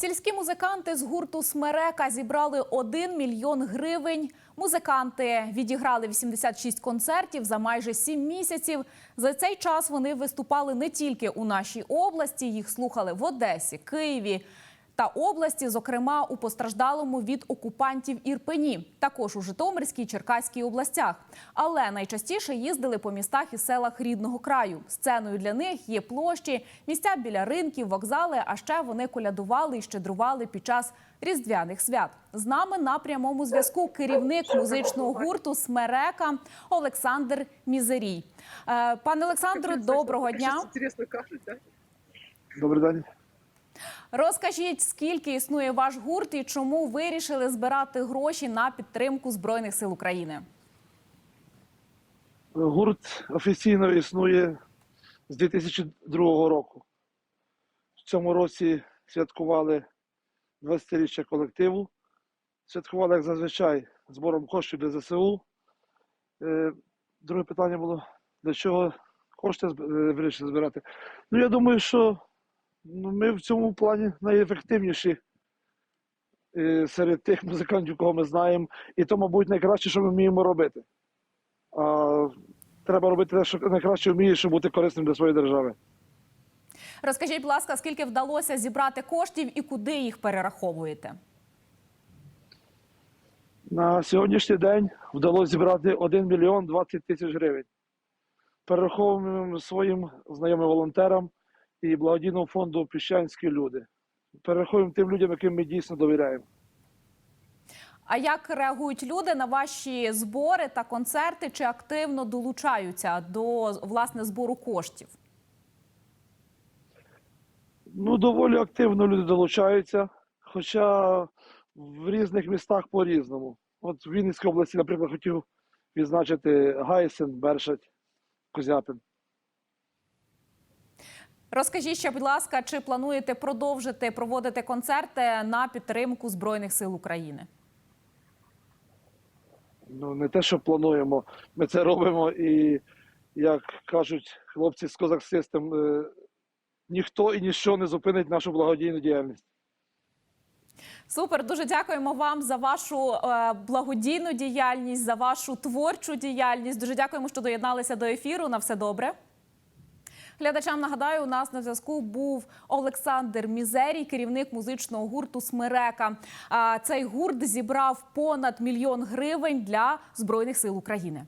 Сільські музиканти з гурту Смерека зібрали 1 мільйон гривень. Музиканти відіграли 86 концертів за майже 7 місяців. За цей час вони виступали не тільки у нашій області, їх слухали в Одесі, Києві та області, зокрема у постраждалому від окупантів Ірпені, також у Житомирській Черкаській областях. Але найчастіше їздили по містах і селах рідного краю. Сценою для них є площі, місця біля ринків, вокзали. А ще вони колядували і щедрували під час різдвяних свят. З нами на прямому зв'язку керівник музичного гурту Смерека Олександр Мізерій. Е, Пане Олександре, доброго дня. Добрий день. Розкажіть, скільки існує ваш гурт і чому вирішили збирати гроші на підтримку Збройних сил України? Гурт офіційно існує з 2002 року. В цьому році святкували 20-річчя колективу. Святкували, як зазвичай, збором коштів для ЗСУ. Е, Друге питання було, для чого кошти е, вирішили збирати. Ну, я думаю, що ну, ми в цьому плані найефективніші е, серед тих музикантів, кого ми знаємо. І то, мабуть, найкраще, що ми вміємо робити. А треба робити те, що найкраще вмієш, щоб бути корисним для своєї держави. Розкажіть, будь ласка, скільки вдалося зібрати коштів і куди їх перераховуєте? На сьогоднішній день вдалося зібрати 1 мільйон 20 тисяч гривень. Перераховуємо своїм знайомим волонтерам і благодійному фонду Піщанські люди. Перераховуємо тим людям, яким ми дійсно довіряємо. А як реагують люди на ваші збори та концерти? Чи активно долучаються до власне збору коштів? Ну, доволі активно люди долучаються, хоча в різних містах по-різному. От в Вінницькій області, наприклад, хотів відзначити Гайсен, Бершать, Козяпин. Розкажіть ще, будь ласка, чи плануєте продовжити проводити концерти на підтримку Збройних сил України? Ну, не те, що плануємо, ми це робимо, і як кажуть хлопці з Козак Систем, е, ніхто і ніщо не зупинить нашу благодійну діяльність. Супер, дуже дякуємо вам за вашу е, благодійну діяльність, за вашу творчу діяльність. Дуже дякуємо, що доєдналися до ефіру. На все добре. Глядачам нагадаю, у нас на зв'язку був Олександр Мізерій, керівник музичного гурту Смерека. А Цей гурт зібрав понад мільйон гривень для збройних сил України.